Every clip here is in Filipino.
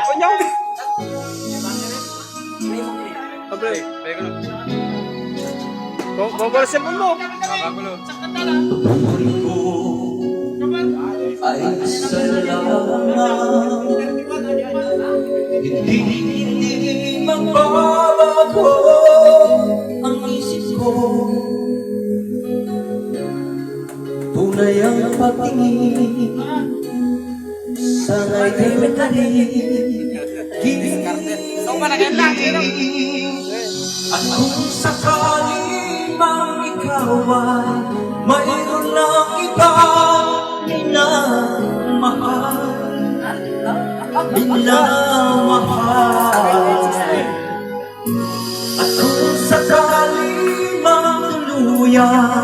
iPhone niyo? Abre. Pwede ko lang. Bo- Bobol sa mo. Kakagulo. ay salamat Hindi, hindi magbabago ang isip ko Tunay ang pagtingin Sana'y di madali At kung sakali mang ikaw ay mayroon ng iba minamahal minamahal At kung sakali mang tuluyan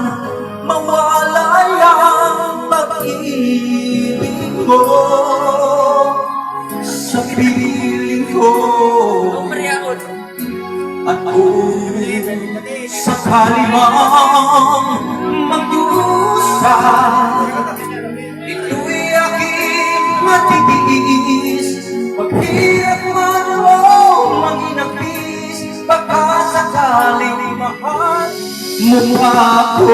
sa piling ko. At kung sakali mang magdusa Ito'y aking matitiis. Maghirap man o maginapis Baka sakaling mahal mo ako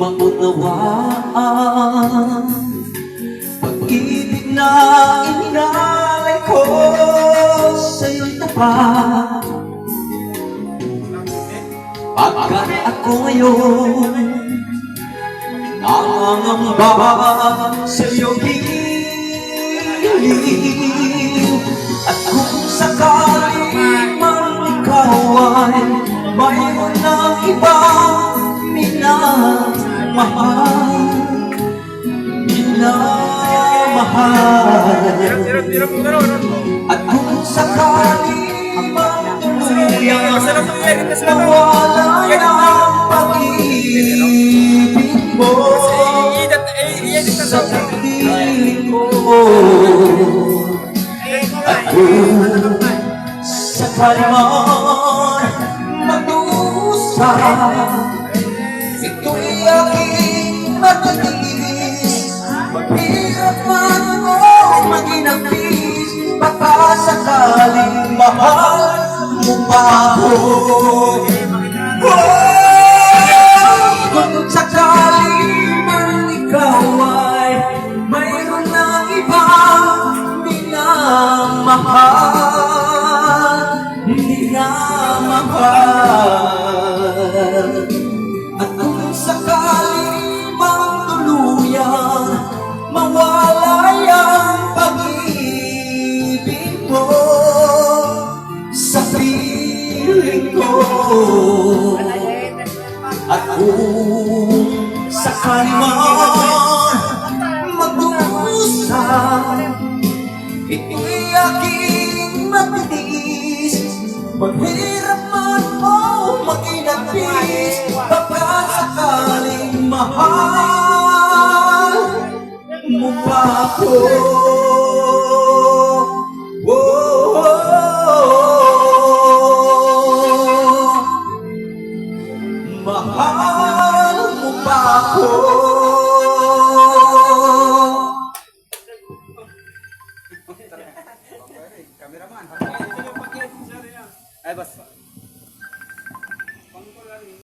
maunawaan. Pag-ibig na inalay ko sa'yo'y tapat Pagkat ako ngayon Nangangamba sa'yo hiling At kung sakali man ikaw ay Mayroon ng ibang minamahal Minamahal. At kung sakali mang tuluyan Masarap ang pag-ibig mo Sa piling ko At kung sakali man magdusa Oh, At kung sakali man magdusa Ito'y aking matitiis Maghirap man o maginagpis Baka sakaling mahal mo pa ako. Mahal mo ba ako? Kameraman. Ay, basta. bas. Pangkulan